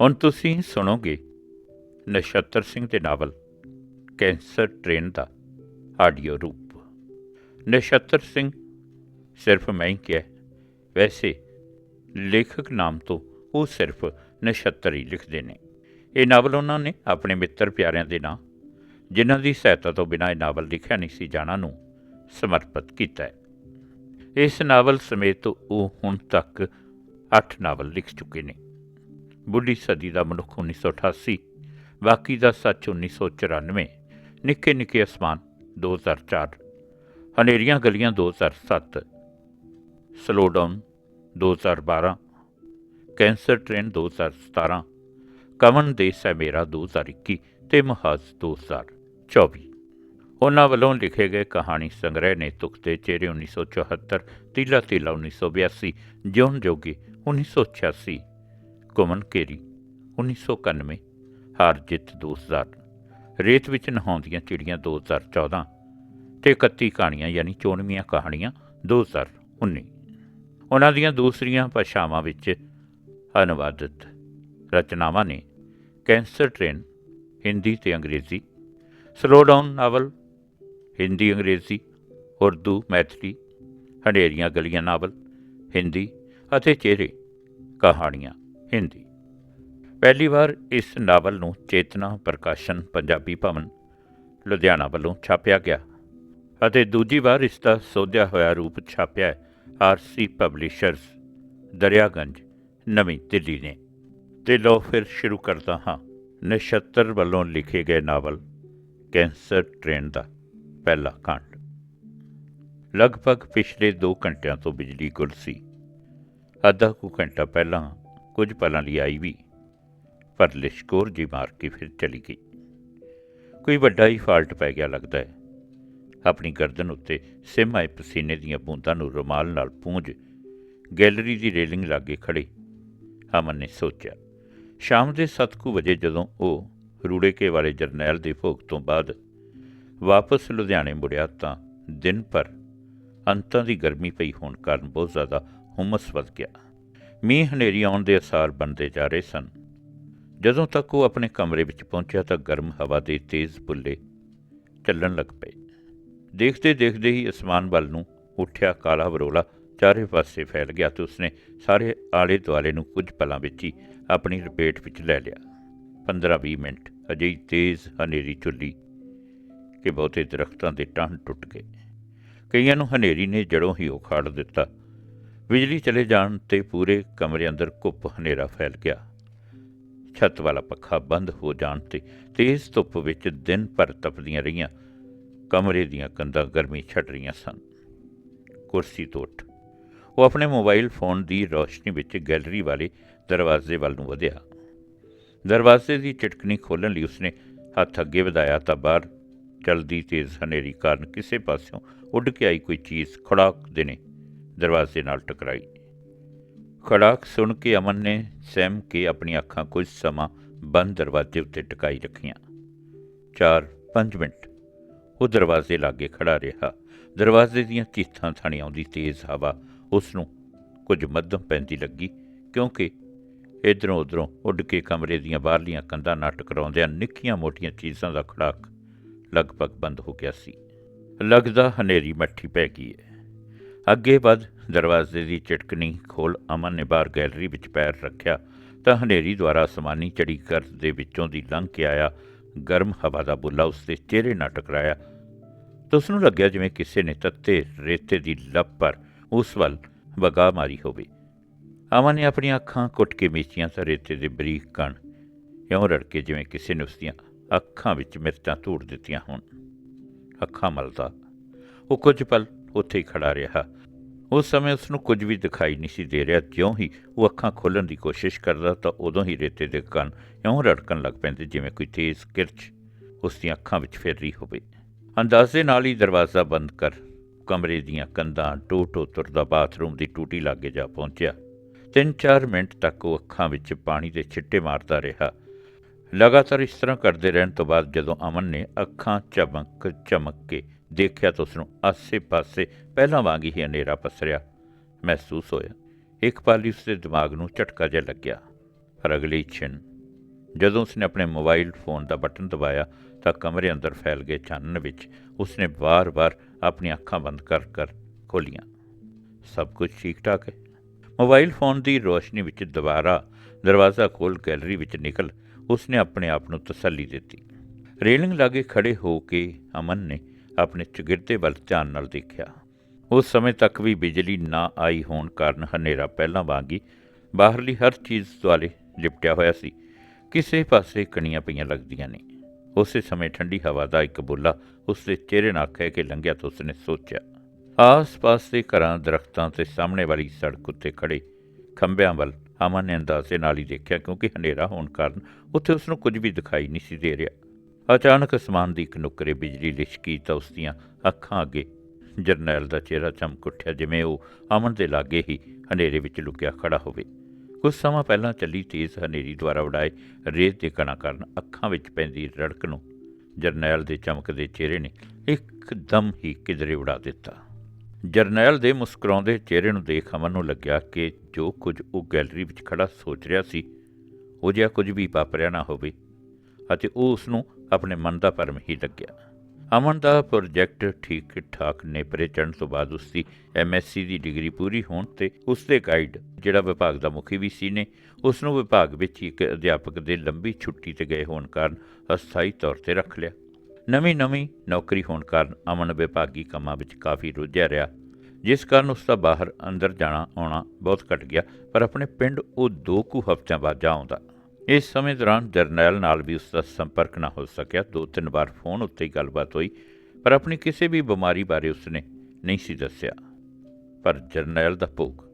ਹੁਣ ਤੁਸੀਂ ਸੁਣੋਗੇ ਨਛੱਤਰ ਸਿੰਘ ਦੇ ਨਾਵਲ, ਕੈਂਸਰ ਟ੍ਰੇਨ ਦਾ ਆਡੀਓ ਰੂਪ। ਨਛੱਤਰ ਸਿੰਘ, ਸਿਰਫ ਮੈਂ ਹੀ ਕਿਹਾ, ਵੈਸੇ ਲੇਖਕ ਨਾਮ ਤੋਂ ਉਹ ਸਿਰਫ ਨਛੱਤਰ ਹੀ ਲਿਖਦੇ ਨੇ। ਇਹ ਨਾਵਲ ਉਹਨਾਂ ਨੇ ਆਪਣੇ ਮਿੱਤਰ ਪਿਆਰਿਆਂ ਦੇ ਨਾਂ, ਜਿਨ੍ਹਾਂ ਦੀ ਸਹਾਇਤਾ ਤੋਂ ਬਿਨਾਂ ਇਹ ਨਾਵਲ ਲਿਖਿਆ ਨਹੀਂ ਸੀ ਜਾਣਾ ਨੂੰ ਸਮਰਪਿਤ ਕੀਤਾ ਹੈ। ਇਸ ਨਾਵਲ ਸਮੇਤ ਉਹ ਹੁਣ ਤੱਕ 8 ਨਾਵਲ ਲਿਖ ਚੁੱਕੇ ਨੇ। ਬੁੱਢੀ ਸਦੀ ਦਾ ਮਨੁੱਖ 1988 ਬਾਕੀ ਦਾ ਸੱਚ 1994 ਨਿੱਕੇ ਨਿੱਕੇ ਅਸਮਾਨ 2004 ਹਨੇਰੀਆਂ ਗਲੀਆਂ 2007 ਸਲੋ ਡਾਊਨ 2012 ਕੈਂਸਰ ਟ੍ਰੇਨ 2017 ਕਮਨ ਦੇਸ ਹੈ ਮੇਰਾ 2021 ਤੇ ਮਹਾਜ਼ 2024 ਉਹਨਾਂ ਵੱਲੋਂ ਲਿਖੇ ਗਏ ਕਹਾਣੀ ਸੰਗ੍ਰਹਿ ਨੇ ਤੁਖਤੇ ਚਿਹਰੇ 1974 ਤੀਲਾ ਤੀਲਾ 1982 ਜਿਉਣ ਜੋਗੀ 1986 ਕੁਮਨ ਕੇਰੀ 1991 ਹਾਰ ਜਿੱਤ 2000 ਰੇਤ ਵਿੱਚ ਨਹਾਉਂਦੀਆਂ ਚਿੜੀਆਂ 2014 ਤੇ 31 ਕਹਾਣੀਆਂ ਯਾਨੀ 94 ਕਹਾਣੀਆਂ 2019 ਉਹਨਾਂ ਦੀਆਂ ਦੂਸਰੀਆਂ ਭਾਸ਼ਾਵਾਂ ਵਿੱਚ ਅਨੁਵਾਦਿਤ ਰਚਨਾਵਾਂ ਨੇ ਕੈਂਸਰ ਟ੍ਰੇਨ, ਹਿੰਦੀ ਤੇ ਅੰਗਰੇਜ਼ੀ, ਸਲੋ ਡਾਊਨ ਨਾਵਲ, ਹਿੰਦੀ, ਅੰਗਰੇਜ਼ੀ, ਉਰਦੂ, ਮੈਥਲੀ, ਹਨੇਰੀਆਂ ਗਲੀਆਂ ਨਾਵਲ, ਹਿੰਦੀ ਅਤੇ ਚਿਹਰੇ ਕਹਾਣੀਆਂ। ਹਿੰਦੀ। ਪਹਿਲੀ ਵਾਰ ਇਸ ਨਾਵਲ ਨੂੰ ਚੇਤਨਾ, ਪ੍ਰਕਾਸ਼ਨ, ਪੰਜਾਬੀ ਭਵਨ, ਲੁਧਿਆਣਾ ਵੱਲੋਂ ਛਾਪਿਆ ਗਿਆ ਅਤੇ ਦੂਜੀ ਵਾਰ ਇਸ ਦਾ ਸੋਧਿਆ ਹੋਇਆ ਰੂਪ ਛਾਪਿਆ ਆਰਸੀ ਪਬਲਿਸ਼ਰਸ ਦਰਿਆਗੰਜ, ਨਵੀਂ ਦਿੱਲੀ ਨੇ। ਤੇ ਲੋ ਫਿਰ ਸ਼ੁਰੂ ਕਰਦਾ ਹਾਂ। ਨਛੱਤਰ ਵੱਲੋਂ ਲਿਖੇ ਗਏ ਨਾਵਲ, ਕੈਂਸਰ ਟ੍ਰੇਨ ਦਾ ਪਹਿਲਾ ਕਾਂਡ। ਲਗਭਗ ਪਿਛਲੇ 2 ਘੰਟਿਆਂ ਤੋਂ ਬਿਜਲੀ ਗੁੱਲ ਸੀ। ਅੱਧਾ ਕੁ ਘੰਟਾ ਪਹਿਲਾਂ ਕੁਝ ਪਲਾਂ ਲਈ ਆਈ ਵੀ, ਪਰ ਲਿਸ਼ਕੋਰ ਜੀ ਮਾਰ ਕੇ ਫਿਰ ਚਲੀ ਗਈ। ਕੋਈ ਵੱਡਾ ਹੀ ਫਾਲਟ ਪੈ ਗਿਆ ਲੱਗਦਾ ਹੈ। ਆਪਣੀ ਗਰਦਨ ਉੱਤੇ ਸਿਮ ਆਏ ਪਸੀਨੇ ਦੀਆਂ ਬੂੰਦਾਂ ਨੂੰ ਰੁਮਾਲ ਨਾਲ ਪੂੰਝ ਗੈਲਰੀ ਦੀ ਰੇਲਿੰਗ ਲਾਗੇ ਖੜੇ ਅਮਨ ਨੇ ਸੋਚਿਆ, ਸ਼ਾਮ ਦੇ 7:00 ਵਜੇ ਜਦੋਂ ਉਹ ਰੂੜੇਕੇ ਵਾਲੇ ਜਰਨੈਲ ਦੇ ਭੋਗ ਤੋਂ ਬਾਅਦ ਵਾਪਸ ਲੁਧਿਆਣੇ ਮੁੜਿਆ ਤਾਂ ਦਿਨ ਭਰ ਅੰਤਾਂ ਦੀ ਗਰਮੀ ਪਈ ਹੋਣ ਕਾਰਨ ਬਹੁਤ ਜ਼ਿਆਦਾ ਹੁਮਸ ਵੱਧ ਗਿਆ। ਮੀਂਹ ਹਨੇਰੀ ਆਉਣ ਦੇ ਅਸਾਰ ਬਣਦੇ ਜਾ ਰਹੇ ਸਨ। ਜਦੋਂ ਤੱਕ ਉਹ ਆਪਣੇ ਕਮਰੇ ਵਿੱਚ ਪਹੁੰਚਿਆ ਤਾਂ ਗਰਮ ਹਵਾ ਦੇ ਤੇਜ਼ ਬੁੱਲੇ ਚੱਲਣ ਲੱਗ ਪਏ। ਦੇਖਦੇ ਦੇਖਦੇ ਹੀ ਅਸਮਾਨ ਵੱਲ ਨੂੰ ਉੱਠਿਆ ਕਾਲਾ ਬਰੋਲਾ ਚਾਰੇ ਪਾਸੇ ਫੈਲ ਗਿਆ ਤੇ ਉਸਨੇ ਸਾਰੇ ਆਲੇ ਦੁਆਲੇ ਨੂੰ ਕੁਝ ਪਲਾਂ ਵਿੱਚ ਹੀ ਆਪਣੀ ਲਪੇਟ ਵਿੱਚ ਲੈ ਲਿਆ। 15-20 ਮਿੰਟ ਅਜਿਹੀ ਤੇਜ਼ ਹਨੇਰੀ ਚੁੱਲੀ ਕਿ ਬਹੁਤੇ ਦਰਖਤਾਂ ਦੇ ਟਾਂ ਟੁੱਟ ਗਏ। ਕਈਆਂ ਨੂੰ ਹਨੇਰੀ ਨੇ ਜੜੋਂ ਹੀ ਉਖਾੜ ਦਿੱਤਾ। ਬਿਜਲੀ ਚਲੇ ਜਾਣ ਤੇ ਪੂਰੇ ਕਮਰੇ ਅੰਦਰ ਘੁੱਪ ਹਨੇਰਾ ਫੈਲ ਗਿਆ। ਛੱਤ ਵਾਲਾ ਪੱਖਾ ਬੰਦ ਹੋ ਜਾਣ ਤੇ ਤੇਜ਼ ਧੁੱਪ ਵਿੱਚ ਦਿਨ ਭਰ ਤਪਦੀਆਂ ਰਹੀਆਂ। ਕਮਰੇ ਦੀਆਂ ਕੰਧਾਂ ਗਰਮੀ ਛੱਡ ਰਹੀਆਂ ਸਨ। ਕੁਰਸੀ ਤੋਂ ਉੱਠ। ਉਹ ਆਪਣੇ ਮੋਬਾਈਲ ਫੋਨ ਦੀ ਰੌਸ਼ਨੀ ਵਿੱਚ ਗੈਲਰੀ ਵਾਲੇ ਦਰਵਾਜ਼ੇ ਵੱਲ ਨੂੰ ਵਧਿਆ। ਦਰਵਾਜ਼ੇ ਦੀ ਚਟਕਣੀ ਖੋਲ੍ਹਣ ਲਈ ਉਸਨੇ ਹੱਥ ਅੱਗੇ ਵਧਾਇਆ ਤਾਂ ਬਾਹਰ ਚਲਦੀ ਤੇਜ਼ ਹਨੇਰੀ ਕਾਰਨ ਕਿਸੇ ਪਾਸਿਓਂ ਉੱਡ ਕੇ ਆਈ ਕੋਈ ਚੀਜ਼ ਖੜਾਕ ਦੇਣੇ ਦਰਵਾਜ਼ੇ ਨਾਲ ਟਕਰਾਈ। ਖੜਾਕ ਸੁਣ ਕੇ ਅਮਨ ਨੇ ਸਹਿਮ ਕੇ ਆਪਣੀਆਂ ਅੱਖਾਂ ਕੁਝ ਸਮਾਂ ਬੰਦ ਦਰਵਾਜ਼ੇ ਉੱਤੇ ਟਿਕਾਈ ਰੱਖੀਆਂ। 4-5 ਮਿੰਟ। ਉਹ ਦਰਵਾਜ਼ੇ ਲਾਗੇ ਖੜਾ ਰਿਹਾ। ਦਰਵਾਜ਼ੇ ਦੀਆਂ ਚੀਥਾਂ ਥਾਣੀ ਆਉਂਦੀ ਤੇਜ਼ ਹਵਾ ਉਸ ਨੂੰ ਕੁਝ ਮੱਧਮ ਪੈਂਦੀ ਲੱਗੀ, ਕਿਉਂਕਿ ਇਧਰੋਂ ਉਧਰੋਂ ਉੱਡ ਕੇ ਕਮਰੇ ਦੀਆਂ ਬਾਹਰਲੀਆਂ ਕੰਧਾਂ ਨਾਲ ਟਕਰਾਉਂਦਿਆਂ ਨਿੱਕੀਆਂ ਮੋਟੀਆਂ ਚੀਜ਼ਾਂ ਦਾ ਖੜਾਕ ਲਗਭਗ ਬੰਦ ਹੋ ਗਿਆ ਸੀ। ਲੱਗਦਾ ਹਨੇਰੀ ਮੱਠੀ ਪੈ ਗਈ ਹੈ। ਅੱਗੇ ਵੱਧ ਦਰਵਾਜ਼ੇ ਦੀ ਚਟਕਣੀ ਖੋਲ ਅਮਨ ਨੇ ਬਾਹਰ ਗੈਲਰੀ ਵਿੱਚ ਪੈਰ ਰੱਖਿਆ ਤਾਂ ਹਨੇਰੀ ਦੁਆਰਾ ਅਸਮਾਨੀ ਚੜੀ ਕਰ ਦੇ ਵਿੱਚੋਂ ਦੀ ਲੰਘ ਕੇ ਆਇਆ। ਗਰਮ ਹਵਾ ਦਾ ਬੁੱਲਾ ਉਸ ਦੇ ਚਿਹਰੇ ਨਾਲ ਟਕਰਾਇਆ। ਤਾਂ ਉਸ ਨੂੰ ਲੱਗਿਆ ਜਿਵੇਂ ਕਿਸੇ ਨੇ ਤੱਤੇ ਰੇਤੇ ਦੀ ਲੱਪ ਪਰ ਉਸ ਵੱਲ ਵਗਾ ਮਾਰੀ ਹੋਵੇ। ਅਮਨ ਨੇ ਆਪਣੀਆਂ ਅੱਖਾਂ ਕੁੱਟ ਕੇ ਮੀਚੀਆਂ ਤਾਂ ਰੇਤੇ ਦੇ ਬਰੀਕ ਕਣ ਇਉਂ ਰੜਕੇ ਜਿਵੇਂ ਕਿਸੇ ਨੇ ਉਸ ਦੀਆਂ ਅੱਖਾਂ ਵਿੱਚ ਮਿਰਚਾਂ ਧੂੜ ਦਿੱਤੀਆਂ ਹੋਣ। ਅੱਖਾਂ ਮਲਦਾ। ਉਹ ਕੁਝ ਪਲ ਉੱਥੇ ਹੀ ਖੜਾ ਰਿਹਾ। ਉਸ ਸਮੇਂ ਉਸ ਨੂੰ ਕੁਝ ਵੀ ਦਿਖਾਈ ਨਹੀਂ ਸੀ ਦੇ ਰਿਹਾ। ਜਿਉਂ ਹੀ ਉਹ ਅੱਖਾਂ ਖੋਲ੍ਹਣ ਦੀ ਕੋਸ਼ਿਸ਼ ਕਰਦਾ ਤਾਂ ਉਦੋਂ ਹੀ ਰੇਤੇ ਦੇ ਕੰਨ ਇਉਂ ਰੜਕਣ ਲੱਗ ਪੈਂਦੇ ਜਿਵੇਂ ਕੋਈ ਤੇਜ਼ ਕਿਰਚ ਉਸ ਦੀਆਂ ਅੱਖਾਂ ਵਿੱਚ ਫਿਰ ਰਹੀ ਹੋਵੇ। ਅੰਦਾਜ਼ੇ ਨਾਲ ਹੀ ਦਰਵਾਜ਼ਾ ਬੰਦ ਕਰ ਕਮਰੇ ਦੀਆਂ ਕੰਧਾਂ ਟੋ ਟੋ ਤੁਰਦਾ ਬਾਥਰੂਮ ਦੀ ਟੂਟੀ ਲਾਗੇ ਜਾ ਪਹੁੰਚਿਆ। 3-4 ਮਿੰਟ ਤੱਕ ਉਹ ਅੱਖਾਂ ਵਿੱਚ ਪਾਣੀ ਦੇ ਛਿੱਟੇ ਮਾਰਦਾ ਰਿਹਾ। ਲਗਾਤਾਰ ਇਸ ਤਰ੍ਹਾਂ ਕਰਦੇ ਰਹਿਣ ਤੋਂ ਬਾਅਦ ਜਦੋਂ ਅਮਨ ਨੇ ਅੱਖਾਂ ਚਮਕ ਚਮਕ ਕੇ ਦੇਖਿਆ ਤਾਂ ਉਸ ਨੂੰ ਆਸੇ-ਪਾਸੇ ਪਹਿਲਾਂ ਵਾਂਗ ਹੀ ਹਨੇਰਾ ਪਸਰਿਆ। ਮਹਿਸੂਸ ਹੋਇਆ, ਇੱਕ ਪਾਲੀ ਲਈ ਉਸਦੇ ਦਿਮਾਗ ਨੂੰ ਝਟਕਾ ਜਿਹਾ ਲੱਗਿਆ। ਪਰ ਅਗਲੀ ਛਿਨ, ਜਦੋਂ ਉਸਨੇ ਆਪਣੇ ਮੋਬਾਈਲ ਫੋਨ ਦਾ ਬਟਨ ਦਬਾਇਆ ਤਾਂ ਕਮਰੇ ਅੰਦਰ ਫੈਲ ਗਏ ਚਾਨਣ ਵਿੱਚ ਉਸਨੇ ਵਾਰ-ਵਾਰ ਆਪਣੀਆਂ ਅੱਖਾਂ ਬੰਦ ਕਰ ਕਰ ਖੋਲੀਆਂ ਸਭ ਕੁਝ ਠੀਕ ਠਾਕ ਹੈ। ਮੋਬਾਈਲ ਫੋਨ ਦੀ ਰੋਸ਼ਨੀ ਵਿੱਚ ਦੁਬਾਰਾ ਦਰਵਾਜ਼ਾ ਖੋਲ ਗੈਲਰੀ ਵਿੱਚ ਨਿਕਲ ਉਸਨੇ ਆਪਣੇ ਆਪ ਨੂੰ ਤਸੱਲੀ ਦਿੱਤੀ। ਰੇਲਿੰਗ ਲਾਗੇ ਖੜੇ ਹੋ ਕੇ ਅਮਨ ਨੇ ਆਪਣੇ ਚਗਿਰਦੇ ਵੱਲ ਧਿਆਨ ਨਾਲ ਦੇਖਿਆ। ਉਸ ਸਮੇਂ ਤੱਕ ਵੀ ਬਿਜਲੀ ਨਾ ਆਈ ਹੋਣ ਕਾਰਨ ਹਨੇਰਾ ਪਹਿਲਾਂ ਵਾਂਗ ਹੀ ਬਾਹਰਲੀ ਹਰ ਚੀਜ਼ ਦੁਆਲੇ ਲਿਪਟਿਆ ਹੋਇਆ ਸੀ। ਕਿਸੇ ਪਾਸੇ ਕਣੀਆਂ ਪਈਆਂ ਲੱਗਦੀਆਂ ਨੇ। ਉਸੇ ਸਮੇਂ ਠੰਡੀ ਹਵਾ ਦਾ ਇੱਕ ਬੁੱਲਾ ਉਸ ਦੇ ਚਿਹਰੇ ਨਾਲ ਖਹਿ ਕੇ ਲੰਘਿਆ ਤਾਂ ਉਸਨੇ ਸੋਚਿਆ, ਆਸ-ਪਾਸ ਦੇ ਘਰਾਂ, ਦਰਖਤਾਂ ਤੇ ਸਾਹਮਣੇ ਵਾਲੀ ਸੜਕ ਉੱਤੇ ਖੜੇ ਖੰਭਿਆਂ ਵੱਲ ਅਮਨ ਨੇ ਅੰਦਾਜ਼ੇ ਨਾਲ ਹੀ ਦੇਖਿਆ ਕਿਉਂਕਿ ਹਨੇਰਾ ਹੋਣ ਕਾਰਨ ਉੱਥੇ ਉਸ ਨੂੰ ਕੁਝ ਵੀ ਦਿਖਾਈ ਨਹੀਂ ਸੀ ਦੇ ਰਿਹਾ। ਅਚਾਨਕ ਅਸਮਾਨ ਦੀ ਇੱਕ ਨੁੱਕਰੇ ਬਿਜਲੀ ਲਿਸ਼ਕੀ ਤਾਂ ਉਸ ਦੀਆਂ ਅੱਖਾਂ ਅੱਗੇ ਜਰਨੈਲ ਦਾ ਚਿਹਰਾ ਚਮਕ ਉੱਠਿਆ ਜਿਵੇਂ ਉਹ ਅਮਨ ਦੇ ਲਾਗੇ ਹੀ ਹਨੇਰੇ ਵਿੱਚ ਲੁਕਿਆ ਖੜਾ ਹੋਵੇ। ਕੁਝ ਸਮਾਂ ਪਹਿਲਾਂ ਚੱਲੀ ਤੇਜ਼ ਹਨੇਰੀ ਦੁਆਰਾ ਉਡਾਏ ਰੇਤ ਦੇ ਕਣਾਂ ਕਾਰਨ ਅੱਖਾਂ ਵਿੱਚ ਪੈਂਦੀ ਰੜਕ ਨੂੰ ਜਰਨੈਲ ਦੇ ਚਮਕਦੇ ਚਿਹਰੇ ਨੇ ਇੱਕਦਮ ਹੀ ਕਿਧਰੇ ਉਡਾ ਦਿੱਤਾ। ਜਰਨੈਲ ਦੇ ਮੁਸਕਰਾਉਂਦੇ ਚਿਹਰੇ ਨੂੰ ਦੇਖ ਅਮਨ ਨੂੰ ਲੱਗਿਆ ਕਿ ਜੋ ਕੁਝ ਉਹ ਗੈਲਰੀ ਵਿੱਚ ਖੜਾ ਸੋਚ ਰਿਹਾ ਸੀ, ਉਹ ਜਿਹਾ ਕੁਝ ਵੀ ਵਾਪਰਿਆ ਨਾ ਹੋਵੇ ਅਤੇ ਉਹ ਉਸ ਨੂੰ ਆਪਣੇ ਮਨ ਦਾ ਭਰਮ ਹੀ ਲੱਗਿਆ। ਅਮਨ ਦਾ ਪ੍ਰੋਜੈਕਟ ਠੀਕ ਠਾਕ ਨੇਪਰੇ ਚੜ੍ਹਨ ਤੋਂ ਬਾਅਦ ਉਸ ਦੀ ਐਮਐਸਸੀ ਦੀ ਡਿਗਰੀ ਪੂਰੀ ਹੋਣ ਤੇ ਉਸ ਦੇ ਗਾਈਡ ਜਿਹੜਾ ਵਿਭਾਗ ਦਾ ਮੁਖੀ ਵੀ ਸੀ ਨੇ ਉਸ ਨੂੰ ਵਿਭਾਗ ਵਿੱਚ ਇੱਕ ਅਧਿਆਪਕ ਦੇ ਲੰਬੀ ਛੁੱਟੀ ਤੇ ਗਏ ਹੋਣ ਕਾਰਨ ਅਸਥਾਈ ਤੌਰ ਤੇ ਰੱਖ ਲਿਆ। ਨਵੀਂ ਨਵੀਂ ਨੌਕਰੀ ਹੋਣ ਕਾਰਨ ਅਮਨ ਵਿਭਾਗੀ ਕੰਮਾਂ ਵਿੱਚ ਕਾਫੀ ਰੁੱਝਿਆ ਰਿਹਾ, ਜਿਸ ਕਾਰਨ ਉਸ ਦਾ ਬਾਹਰ ਅੰਦਰ ਜਾਣਾ ਆਉਣਾ ਬਹੁਤ ਘਟ ਗਿਆ, ਪਰ ਆਪਣੇ ਪਿੰਡ ਉਹ ਦੋ ਕੁ ਹਫ਼ਤਿਆਂ ਬਾਅਦ ਜਾ ਆਉਂਦਾ। ਇਸ ਸਮੇਂ ਦੌਰਾਨ ਜਰਨੈਲ ਨਾਲ ਵੀ ਉਸ ਦਾ ਸੰਪਰਕ ਨਾ ਹੋ ਸਕਿਆ। ਦੋ ਤਿੰਨ ਵਾਰ ਫੋਨ ਉੱਤੇ ਹੀ ਗੱਲਬਾਤ ਹੋਈ, ਪਰ ਆਪਣੀ ਕਿਸੇ ਵੀ ਬਿਮਾਰੀ ਬਾਰੇ ਉਸਨੇ ਨਹੀਂ ਸੀ ਦੱਸਿਆ। ਪਰ ਜਰਨੈਲ ਦਾ ਭੋਗ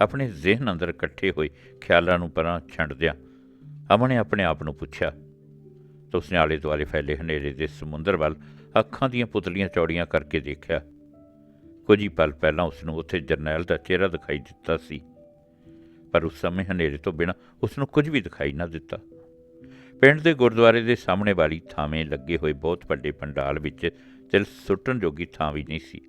ਆਪਣੇ ਜ਼ਿਹਨ ਅੰਦਰ ਇਕੱਠੇ ਹੋਏ ਖਿਆਲਾਂ ਨੂੰ ਪਰਾਂ ਛੰਡਦਿਆਂ ਅਮਨ ਨੇ ਆਪਣੇ ਆਪ ਨੂੰ ਪੁੱਛਿਆ, ਤਾਂ ਉਸਨੇ ਆਲੇ ਦੁਆਲੇ ਫੈਲੇ ਹਨੇਰੇ ਦੇ ਸਮੁੰਦਰ ਵੱਲ ਅੱਖਾਂ ਦੀਆਂ ਪੁਤਲੀਆਂ ਚੌੜੀਆਂ ਕਰਕੇ ਦੇਖਿਆ। ਕੁਝ ਹੀ ਪਲ ਪਹਿਲਾਂ ਉਸ ਨੂੰ ਉੱਥੇ ਜਰਨੈਲ ਦਾ ਚਿਹਰਾ ਦਿਖਾਈ ਦਿੱਤਾ ਸੀ। ਪਰ ਉਸ ਸਮੇਂ ਹਨੇਰੇ ਤੋਂ ਬਿਨਾਂ ਉਸ ਨੂੰ ਕੁਝ ਵੀ ਦਿਖਾਈ ਨਾ ਦਿੱਤਾ। ਪਿੰਡ ਦੇ ਗੁਰਦੁਆਰੇ ਦੇ ਸਾਹਮਣੇ ਵਾਲੀ ਥਾਵੇਂ ਲੱਗੇ ਹੋਏ ਬਹੁਤ ਵੱਡੇ ਪੰਡਾਲ ਵਿੱਚ ਤਿਲ ਸੁੱਟਣ ਜੋਗੀ ਥਾਂ ਵੀ ਨਹੀਂ ਸੀ।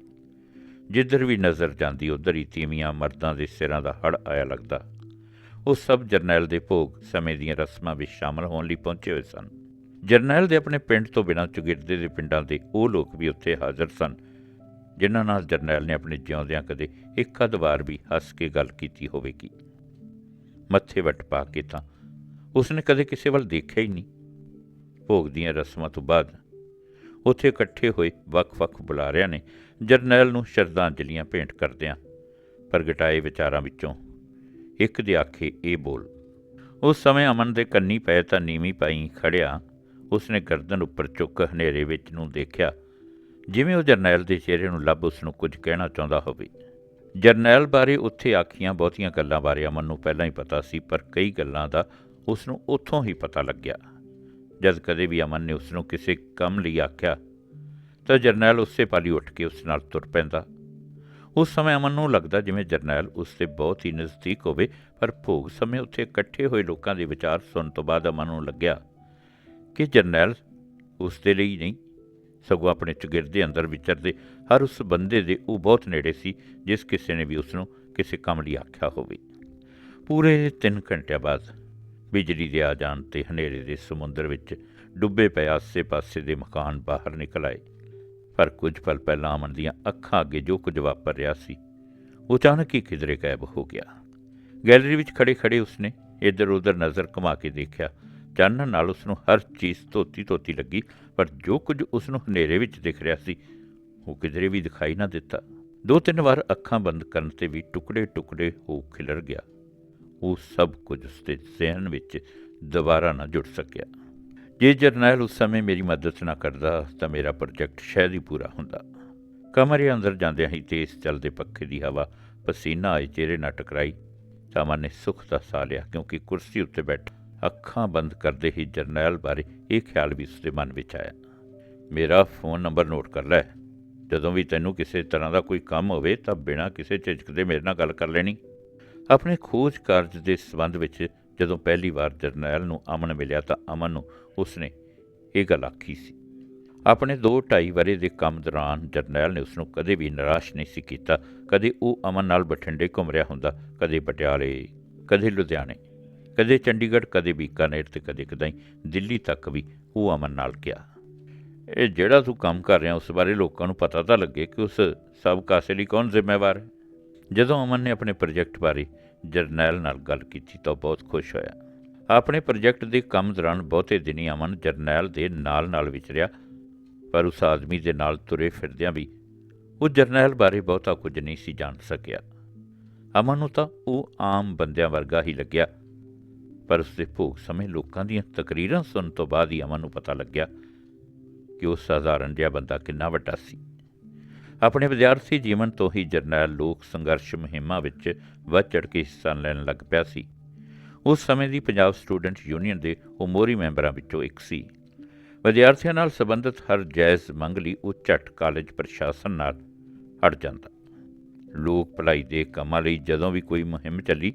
ਜਿੱਧਰ ਵੀ ਨਜ਼ਰ ਜਾਂਦੀ, ਉਧਰ ਹੀ ਤੀਵੀਆਂ ਮਰਦਾਂ ਦੇ ਸਿਰਾਂ ਦਾ ਹੜ ਆਇਆ ਲੱਗਦਾ। ਉਹ ਸਭ ਜਰਨੈਲ ਦੇ ਭੋਗ ਸਮੇਂ ਦੀਆਂ ਰਸਮਾਂ ਵਿੱਚ ਸ਼ਾਮਲ ਹੋਣ ਲਈ ਪਹੁੰਚੇ ਹੋਏ ਸਨ। ਜਰਨੈਲ ਦੇ ਆਪਣੇ ਪਿੰਡ ਤੋਂ ਬਿਨਾਂ ਚੁਗਿਰਦੇ ਦੇ ਪਿੰਡਾਂ ਦੇ ਉਹ ਲੋਕ ਵੀ ਉੱਥੇ ਹਾਜ਼ਰ ਸਨ, ਜਿਨ੍ਹਾਂ ਨਾਲ ਜਰਨੈਲ ਨੇ ਆਪਣੇ ਜਿਉਂਦਿਆਂ ਕਦੇ ਇੱਕ ਅੱਧ ਵਾਰ ਵੀ ਹੱਸ ਕੇ ਗੱਲ ਕੀਤੀ ਹੋਵੇਗੀ। ਮੱਥੇ ਵੱਟ ਪਾ ਕੇ ਤਾਂ ਉਸਨੇ ਕਦੇ ਕਿਸੇ ਵੱਲ ਦੇਖਿਆ ਹੀ ਨਹੀਂ। ਭੋਗ ਦੀਆਂ ਰਸਮਾਂ ਤੋਂ ਬਾਅਦ ਉੱਥੇ ਇਕੱਠੇ ਹੋਏ ਵੱਖ-ਵੱਖ ਬੁਲਾਰਿਆਂ ਨੇ ਜਰਨੈਲ ਨੂੰ ਸ਼ਰਧਾਂਜਲੀਆਂ ਭੇਂਟ ਕਰਦਿਆਂ ਪ੍ਰਗਟਾਏ ਵਿਚਾਰਾਂ ਵਿੱਚੋਂ ਇੱਕ ਦੇ ਆਖੇ ਇਹ ਬੋਲ, ਉਸ ਸਮੇਂ ਅਮਨ ਦੇ ਕੰਨੀ ਪਏ ਤਾਂ ਨੀਵੀਂ ਪਾਈ ਖੜਿਆ, ਉਸਨੇ ਗਰਦਨ ਉੱਪਰ ਚੁੱਕ ਹਨੇਰੇ ਵਿੱਚ ਨੂੰ ਦੇਖਿਆ, ਜਿਵੇਂ ਉਹ ਜਰਨੈਲ ਦੇ ਚਿਹਰੇ ਨੂੰ ਲੱਭ ਉਸ ਨੂੰ ਕੁਝ ਕਹਿਣਾ ਚਾਹੁੰਦਾ ਹੋਵੇ। ਜਰਨੈਲ ਬਾਰੇ ਉੱਥੇ ਆਖੀਆਂ ਬਹੁਤੀਆਂ ਗੱਲਾਂ ਬਾਰੇ ਅਮਨ ਨੂੰ ਪਹਿਲਾਂ ਹੀ ਪਤਾ ਸੀ, ਪਰ ਕਈ ਗੱਲਾਂ ਦਾ ਉਸ ਨੂੰ ਉੱਥੋਂ ਹੀ ਪਤਾ ਲੱਗਿਆ। ਜਦ ਕਦੇ ਵੀ ਅਮਨ ਨੇ ਉਸ ਨੂੰ ਕਿਸੇ ਕੰਮ ਲਈ ਆਖਿਆ, ਤਾਂ ਜਰਨੈਲ ਉਸੇ ਪਾਲੀ ਉੱਠ ਕੇ ਉਸ ਨਾਲ ਤੁਰ ਪੈਂਦਾ। ਉਸ ਸਮੇਂ ਅਮਨ ਨੂੰ ਲੱਗਦਾ ਜਿਵੇਂ ਜਰਨੈਲ ਉਸ ਦੇ ਬਹੁਤ ਹੀ ਨਜ਼ਦੀਕ ਹੋਵੇ, ਪਰ ਭੋਗ ਸਮੇਂ ਉੱਥੇ ਇਕੱਠੇ ਹੋਏ ਲੋਕਾਂ ਦੇ ਵਿਚਾਰ ਸੁਣਨ ਤੋਂ ਬਾਅਦ ਅਮਨ ਨੂੰ ਲੱਗਿਆ ਕਿ ਜਰਨੈਲ ਉਸ ਦੇ ਲਈ ਨਹੀਂ ਸਗੋਂ ਆਪਣੇ ਚੁਗਿਰਦੇ ਅੰਦਰ ਵਿਚਰਦੇ, ਹਰ ਉਸ ਬੰਦੇ ਦੇ ਉਹ ਬਹੁਤ ਨੇੜੇ ਸੀ, ਜਿਸ ਕਿਸੇ ਨੇ ਵੀ ਉਸ ਨੂੰ ਕਿਸੇ ਕੰਮ ਲਈ ਆਖਿਆ ਹੋਵੇ। ਪੂਰੇ 3 ਘੰਟਿਆਂ ਬਾਅਦ ਬਿਜਲੀ ਦੇ ਆ ਜਾਣ ਤੇ ਹਨੇਰੇ ਦੇ ਸਮੁੰਦਰ ਵਿੱਚ ਡੁੱਬੇ ਪਏ ਆਸੇ-ਪਾਸੇ ਦੇ ਮਕਾਨ ਬਾਹਰ ਨਿਕਲ ਆਏ। ਪਰ ਕੁਝ ਪਲ ਪਹਿਲਾਂ ਅਮਨ ਦੀਆਂ ਅੱਖਾਂ ਅੱਗੇ ਜੋ ਕੁਝ ਵਾਪਰ ਰਿਹਾ ਸੀ, ਉਹ ਅਚਾਨਕ ਹੀ ਕਿਧਰੇ ਗਾਇਬ ਹੋ ਗਿਆ। ਗੈਲਰੀ ਵਿੱਚ ਖੜੇ-ਖੜੇ ਉਸਨੇ ਇੱਧਰ-ਉੱਧਰ ਨਜ਼ਰ ਘੁਮਾ ਕੇ ਦੇਖਿਆ ਚਾਨਣ ਨਾਲ ਉਸ ਨੂੰ ਹਰ ਚੀਜ਼ ਧੋਤੀ ਧੋਤੀ ਲੱਗੀ, ਪਰ ਜੋ ਕੁਝ ਉਸ ਨੂੰ ਹਨੇਰੇ ਵਿੱਚ ਦਿਖ ਰਿਹਾ ਸੀ, ਉਹ ਕਿਧਰੇ ਵੀ ਦਿਖਾਈ ਨਾ ਦਿੱਤਾ। ਦੋ ਤਿੰਨ ਵਾਰ ਅੱਖਾਂ ਬੰਦ ਕਰਨ ਤੇ ਵੀ ਟੁਕੜੇ-ਟੁਕੜੇ ਹੋ ਖਿਲਰ ਗਿਆ। ਉਹ ਸਭ ਕੁਝ ਉਸ ਦੇ ਜ਼ਿਹਨ ਵਿੱਚ ਦੁਬਾਰਾ ਨਾ ਜੁੜ ਸਕਿਆ। ਜੇ ਜਰਨੈਲ ਉਸ ਸਮੇਂ ਮੇਰੀ ਮਦਦ ਨਾ ਕਰਦਾ, ਤਾਂ ਮੇਰਾ ਪ੍ਰੋਜੈਕਟ ਸ਼ਾਇਦ ਹੀ ਪੂਰਾ ਹੁੰਦਾ। ਕਮਰੇ ਅੰਦਰ ਜਾਂਦਿਆਂ ਹੀ ਤੇਜ਼ ਚੱਲਦੇ ਪੱਖੇ ਦੀ ਹਵਾ ਪਸੀਨਾ ਆਏ ਚਿਹਰੇ ਨਾਲ ਟਕਰਾਈ। ਤਾਂ ਮਨ ਨੇ ਸੁੱਖ ਦਾ ਸਾਹ ਲਿਆ, ਕਿਉਂਕਿ ਕੁਰਸੀ ਉੱਤੇ ਬੈਠਾ ਅੱਖਾਂ ਬੰਦ ਕਰਦੇ ਹੀ ਜਰਨੈਲ ਬਾਰੇ ਇਹ ਖਿਆਲ ਵੀ ਉਸਦੇ ਮਨ ਵਿੱਚ ਆਇਆ। ਮੇਰਾ ਫੋਨ ਨੰਬਰ ਨੋਟ ਕਰ ਲੈ। ਜਦੋਂ ਵੀ ਤੈਨੂੰ ਕਿਸੇ ਤਰ੍ਹਾਂ ਦਾ ਕੋਈ ਕੰਮ ਹੋਵੇ ਤਾਂ ਬਿਨਾਂ ਕਿਸੇ ਝਿਜਕ ਦੇ ਮੇਰੇ ਨਾਲ ਗੱਲ ਕਰ ਲੈਣੀ। ਆਪਣੇ ਖੋਜ ਕਾਰਜ ਦੇ ਸਬੰਧ ਵਿੱਚ ਜਦੋਂ ਪਹਿਲੀ ਵਾਰ ਜਰਨੈਲ ਨੂੰ ਅਮਨ ਮਿਲਿਆ ਤਾਂ ਅਮਨ ਨੂੰ ਉਸਨੇ ਇਹ ਗੱਲ ਆਖੀ ਸੀ। ਆਪਣੇ 2.5 ਵਰੇ ਦੇ ਕੰਮ ਦੌਰਾਨ ਜਰਨੈਲ ਨੇ ਉਸ ਨੂੰ ਕਦੇ ਵੀ ਨਿਰਾਸ਼ ਨਹੀਂ ਸੀ ਕੀਤਾ, ਕਦੇ ਉਹ ਅਮਨ ਨਾਲ ਬਠਿੰਡੇ ਘੁੰਮ ਰਿਹਾ ਹੁੰਦਾ, ਕਦੇ ਪਟਿਆਲੇ, ਕਦੇ ਲੁਧਿਆਣੇ। ਕਦੇ ਚੰਡੀਗੜ੍ਹ, ਕਦੇ ਬੀਕਾਨੇਰ ਤੇ ਕਦੇ ਕਦਾਈ ਦਿੱਲੀ ਤੱਕ ਵੀ ਉਹ ਅਮਨ ਨਾਲ ਗਿਆ। ਇਹ ਜਿਹੜਾ ਤੂੰ ਕੰਮ ਕਰ ਰਿਹਾ ਉਸ ਬਾਰੇ ਲੋਕਾਂ ਨੂੰ ਪਤਾ ਤਾਂ ਲੱਗੇ ਕਿ ਉਸ ਸਭ ਕਾਸੇ ਲਈ ਕੌਣ ਜ਼ਿੰਮੇਵਾਰ ਹੈ। ਜਦੋਂ ਅਮਨ ਨੇ ਆਪਣੇ ਪ੍ਰੋਜੈਕਟ ਬਾਰੇ ਜਰਨੈਲ ਨਾਲ ਗੱਲ ਕੀਤੀ ਤਾਂ ਉਹ ਬਹੁਤ ਖੁਸ਼ ਹੋਇਆ। ਆਪਣੇ ਪ੍ਰੋਜੈਕਟ ਦੇ ਕੰਮ ਦੌਰਾਨ ਬਹੁਤੇ ਦਿਨੀ ਅਮਨ ਜਰਨੈਲ ਦੇ ਨਾਲ-ਨਾਲ ਵਿਚਰਿਆ ਪਰ ਉਸ ਆਦਮੀ ਦੇ ਨਾਲ ਤੁਰੇ ਫਿਰਦਿਆਂ ਵੀ ਉਹ ਜਰਨੈਲ ਬਾਰੇ ਬਹੁਤਾ ਕੁਝ ਨਹੀਂ ਸੀ ਜਾਣ ਸਕਿਆ। ਅਮਨ ਨੂੰ ਤਾਂ ਉਹ ਆਮ ਬੰਦਿਆਂ ਵਰਗਾ ਹੀ ਲੱਗਿਆ। ਪਰ ਉਸ ਦੇ ਭੋਗ ਸਮੇਂ ਲੋਕਾਂ ਦੀਆਂ ਤਕਰੀਰਾਂ ਸੁਣਨ ਤੋਂ ਬਾਅਦ ਹੀ ਅਮਨ ਨੂੰ ਪਤਾ ਲੱਗਿਆ ਕਿ ਉਹ ਸਾਧਾਰਨ ਜਿਹਾ ਬੰਦਾ ਕਿੰਨਾ ਵੱਡਾ ਸੀ। ਆਪਣੇ ਵਿਦਿਆਰਥੀ ਜੀਵਨ ਤੋਂ ਹੀ ਜਰਨੈਲ ਲੋਕ ਸੰਘਰਸ਼ ਮੁਹਿੰਮਾਂ ਵਿੱਚ ਵੱਧ ਚੜ੍ਹ ਕੇ ਹਿੱਸਾ ਲੈਣ ਲੱਗ ਪਿਆ ਸੀ। ਉਸ ਸਮੇਂ ਦੀ ਪੰਜਾਬ ਸਟੂਡੈਂਟ ਯੂਨੀਅਨ ਦੇ ਉਹ ਮੋਹਰੀ ਮੈਂਬਰਾਂ ਵਿੱਚੋਂ ਇੱਕ ਸੀ। ਵਿਦਿਆਰਥੀਆਂ ਨਾਲ ਸੰਬੰਧਿਤ ਹਰ ਜਾਇਜ਼ ਮੰਗ ਲਈ ਉਹ ਝੱਟ ਕਾਲਜ ਪ੍ਰਸ਼ਾਸਨ ਨਾਲ ਹਟ ਜਾਂਦਾ। ਲੋਕ ਭਲਾਈ ਦੇ ਕੰਮਾਂ ਲਈ ਜਦੋਂ ਵੀ ਕੋਈ ਮੁਹਿੰਮ ਚੱਲੀ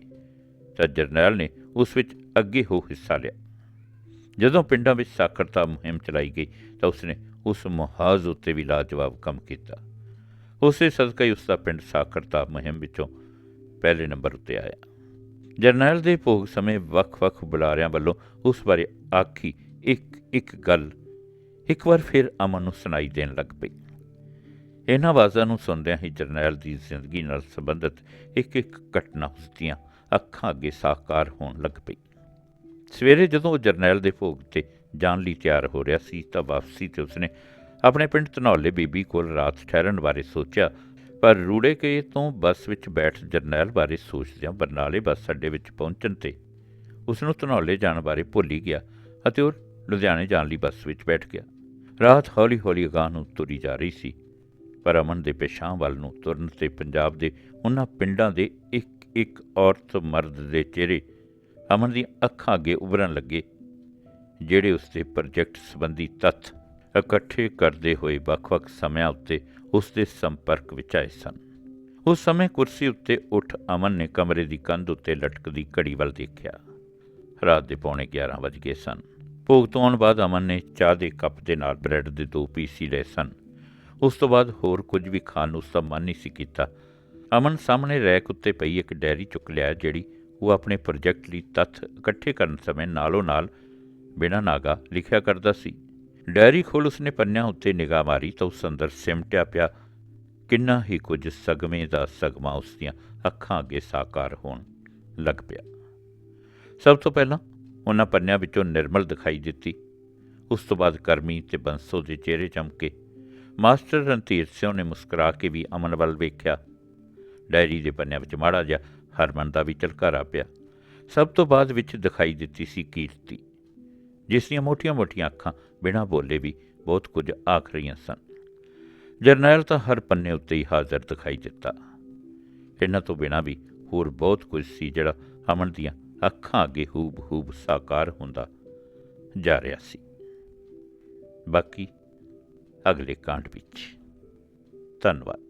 ਤਾਂ ਜਰਨੈਲ ਨੇ ਉਸ ਵਿੱਚ ਅੱਗੇ ਹੋ ਹਿੱਸਾ ਲਿਆ। ਜਦੋਂ ਪਿੰਡਾਂ ਵਿੱਚ ਸਾਖਰਤਾ ਮੁਹਿੰਮ ਚਲਾਈ ਗਈ ਤਾਂ ਉਸਨੇ ਉਸ ਮੁਹਾਜ਼ ਉੱਤੇ ਵੀ ਲਾਜਵਾਬ ਕੰਮ ਕੀਤਾ। ਉਸੇ ਸਦਕਾ ਹੀ ਉਸ ਦਾ ਪਿੰਡ ਸਾਖਰਤਾ ਮੁਹਿੰਮ ਵਿੱਚੋਂ ਪਹਿਲੇ ਨੰਬਰ ਉੱਤੇ ਆਇਆ। ਜਰਨੈਲ ਦੇ ਭੋਗ ਸਮੇਂ ਵੱਖ-ਵੱਖ ਬੁਲਾਰਿਆਂ ਵੱਲੋਂ ਉਸ ਬਾਰੇ ਆਖੀ ਇੱਕ ਇੱਕ ਗੱਲ ਇੱਕ ਵਾਰ ਫਿਰ ਅਮਨ ਨੂੰ ਸੁਣਾਈ ਦੇਣ ਲੱਗ ਪਈ। ਇਹਨਾਂ ਆਵਾਜ਼ਾਂ ਨੂੰ ਸੁਣਦਿਆਂ ਹੀ ਜਰਨੈਲ ਦੀ ਜ਼ਿੰਦਗੀ ਨਾਲ ਸੰਬੰਧਿਤ ਇੱਕ ਇੱਕ ਘਟਨਾ ਉਸ ਅੱਖਾਂ ਅੱਗੇ ਸਾਕਾਰ ਹੋਣ ਲੱਗ ਪਈ। ਸਵੇਰੇ ਜਦੋਂ ਉਹ ਜਰਨੈਲ ਦੇ ਭੋਗ ਤੇ ਜਾਣ ਲਈ ਤਿਆਰ ਹੋ ਰਿਹਾ ਸੀ ਤਾਂ ਵਾਪਸੀ ਤੇ ਉਸਨੇ ਆਪਣੇ ਪਿੰਡ ਧਨੌਲੇ ਬੀਬੀ ਕੋਲ ਰਾਤ ਠਹਿਰਨ ਬਾਰੇ ਸੋਚਿਆ, ਪਰ ਰੂੜੇ ਕੇ ਤੋਂ ਬੱਸ ਵਿੱਚ ਬੈਠ ਜਰਨੈਲ ਬਾਰੇ ਸੋਚਦਿਆਂ ਬਰਨਾਲੇ ਬੱਸ ਅੱਡੇ ਵਿੱਚ ਪਹੁੰਚਣ ਤੇ ਉਸ ਨੂੰ ਧਨੌਲੇ ਜਾਣ ਬਾਰੇ ਭੁੱਲ ਹੀ ਗਿਆ ਅਤੇ ਉਹ ਲੁਧਿਆਣੇ ਜਾਣ ਲਈ ਬੱਸ ਵਿੱਚ ਬੈਠ ਗਿਆ। ਰਾਤ ਹੌਲੀ-ਹੌਲੀ ਅਗਾਂਹ ਨੂੰ ਤੁਰੀ ਜਾ ਰਹੀ ਸੀ, ਪਰ ਅਮਨ ਦੇ ਪੇਸ਼ਾਂ ਵੱਲ ਨੂੰ ਤੁਰਨ ਤੇ ਪੰਜਾਬ ਦੇ ਉਹਨਾਂ ਪਿੰਡਾਂ ਦੇ ਇੱਕ ਇੱਕ ਔਰਤ ਮਰਦ ਦੇ ਚਿਹਰੇ ਅਮਨ ਦੀਆਂ ਅੱਖਾਂ ਅੱਗੇ ਉਭਰਨ ਲੱਗੇ, ਜਿਹੜੇ ਉਸ ਦੇ ਪ੍ਰੋਜੈਕਟ ਸੰਬੰਧੀ ਤੱਥ ਇਕੱਠੇ ਕਰਦੇ ਹੋਏ ਵੱਖ-ਵੱਖ ਸਮਿਆਂ ਉੱਤੇ ਉਸ ਦੇ ਸੰਪਰਕ ਵਿੱਚ ਆਏ ਸਨ। ਉਸ ਸਮੇਂ ਕੁਰਸੀ ਉੱਤੇ ਉੱਠ ਅਮਨ ਨੇ ਕਮਰੇ ਦੀ ਕੰਧ ਉੱਤੇ ਲਟਕਦੀ ਘੜੀ ਵੱਲ ਦੇਖਿਆ। ਰਾਤ ਦੇ ਪੌਣੇ 11 ਵਜ ਗਏ ਸਨ। ਭੋਗ ਤੋਂ ਆਉਣ ਬਾਅਦ ਅਮਨ ਨੇ ਚਾਹ ਦੇ ਕੱਪ ਦੇ ਨਾਲ ਬ੍ਰੈਡ ਦੇ ਦੋ ਪੀਸ ਹੀ ਲਏ ਸਨ। ਉਸ ਤੋਂ ਬਾਅਦ ਹੋਰ ਕੁਝ ਵੀ ਖਾਣ ਨੂੰ ਉਸ ਦਾ ਮਨ ਨਹੀਂ ਸੀ ਕੀਤਾ। ਅਮਨ ਸਾਹਮਣੇ ਰੈਕ ਉੱਤੇ ਪਈ ਇੱਕ ਡਾਇਰੀ ਚੁੱਕ ਲਿਆ, ਜਿਹੜੀ ਉਹ ਆਪਣੇ ਪ੍ਰੋਜੈਕਟ ਲਈ ਤੱਥ ਇਕੱਠੇ ਕਰਨ ਸਮੇਂ ਨਾਲੋਂ ਨਾਲ ਬਿਨਾਂ ਨਾਗਾ ਲਿਖਿਆ ਕਰਦਾ ਸੀ। ਡਾਇਰੀ ਖੋਲ ਉਸਨੇ ਪੰਨਿਆਂ ਉੱਤੇ ਨਿਗਾਹ ਮਾਰੀ ਤਾਂ ਉਸ ਅੰਦਰ ਸਿਮਟਿਆ ਪਿਆ ਕਿੰਨਾ ਹੀ ਕੁਝ ਸਗਮੇ ਦਾ ਸਗਮਾ ਉਸ ਦੀਆਂ ਅੱਖਾਂ ਅੱਗੇ ਸਾਕਾਰ ਹੋਣ ਲੱਗ ਪਿਆ। ਸਭ ਤੋਂ ਪਹਿਲਾਂ ਉਹਨਾਂ ਪੰਨਿਆਂ ਵਿੱਚੋਂ ਨਿਰਮਲ ਦਿਖਾਈ ਦਿੱਤੀ। ਉਸ ਤੋਂ ਬਾਅਦ ਕਰਮੀ ਤੇ ਬੰਸੋ ਦੇ ਚਿਹਰੇ ਚਮਕੇ। ਮਾਸਟਰ ਰਣਧੀਰ ਸਿੰਘ ਨੇ ਮੁਸਕਰਾ ਕੇ ਵੀ ਅਮਨ ਵੱਲ ਵੇਖਿਆ। ਡਾਇਰੀ ਦੇ ਪੰਨਿਆਂ ਵਿੱਚ ਮਾੜਾ ਜਿਹਾ ਹਰਮਨ ਦਾ ਵੀ ਝਲਕਾਰਾ ਪਿਆ। ਸਭ ਤੋਂ ਬਾਅਦ ਵਿੱਚ ਦਿਖਾਈ ਦਿੱਤੀ ਸੀ ਕੀਰਤੀ, ਜਿਸ ਦੀਆਂ ਮੋਟੀਆਂ-ਮੋਟੀਆਂ ਅੱਖਾਂ ਬਿਨਾਂ ਬੋਲੇ ਵੀ ਬਹੁਤ ਕੁਝ ਆਖ ਰਹੀਆਂ ਸਨ। ਜਰਨੈਲ ਤਾਂ ਹਰ ਪੰਨੇ ਉੱਤੇ ਹੀ ਹਾਜ਼ਰ ਦਿਖਾਈ ਦਿੱਤਾ। ਇਹਨਾਂ ਤੋਂ ਬਿਨਾਂ ਵੀ ਹੋਰ ਬਹੁਤ ਕੁਝ ਸੀ ਜਿਹੜਾ ਅਮਨ ਦੀਆਂ ਅੱਖਾਂ ਅੱਗੇ ਹੂਬ-ਹੂਬ ਸਾਕਾਰ ਹੁੰਦਾ ਜਾ ਰਿਹਾ ਸੀ। ਬਾਕੀ ਅਗਲੇ ਕਾਂਡ ਵਿੱਚ। ਧੰਨਵਾਦ।